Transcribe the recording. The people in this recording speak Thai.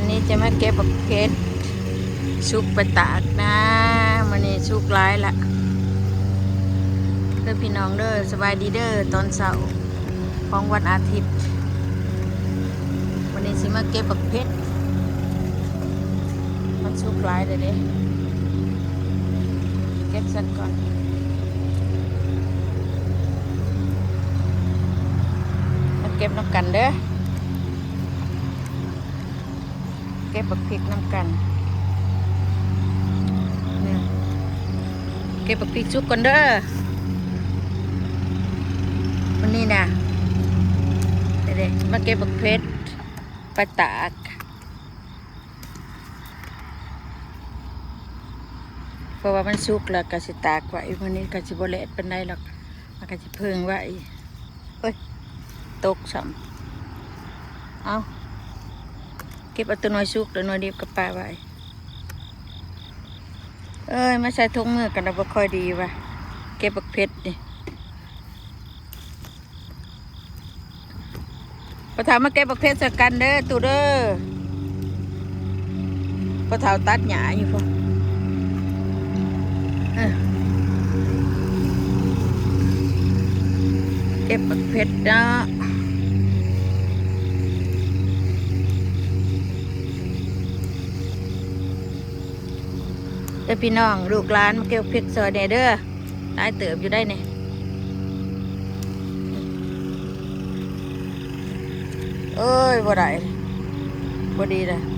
วันนี้จะมาเก็บบักเพชรชุกไปตากนะมันนี้ชุกร้ายละเด้อพี่น้องเด้อสบายดีเด้อตอนเสาร์ของวันอาทิตย์วันนี้สิมาเก็บบักเพชรมันชุกร้ายเลยเด้เก็บสันก่อนมาเก็บน้ำกันเด้อ ก็บบักพริกน้ำกันเนี่ยเก็บบักพริกชุกก่อนเด้อวันนี้นะเด็กๆมาเก็บบักเพชรไปตากเพราะว่ามันสุกแล้วก็สิตากไว้วันนี้ก็สิบเละเป็นไดหรอกมันก็สิเพิ่งไว้เอ้ยตกซ้ำเอา ก็บเอาตัวน้อยสุกตัวน้อยดิบกับปลาไว้เอ้ยมาใส่ถุงมือกันเราบ่ค่อยดีว่ะเก็บบักเพชรนี่ปะเถามาเก็บบักเพชรสักกันเด้อตูเด้อปะเถาตัดหญ้าอยู่พอเออเก็บบักเพชรเนาะ เด้อพี่น้องลูกหลานมาเกี่ยวพริกซอยเด้อเด้อตายเติบอยู่ได้เนี่ยเอ้ยบ่ได้บ่ดีเลย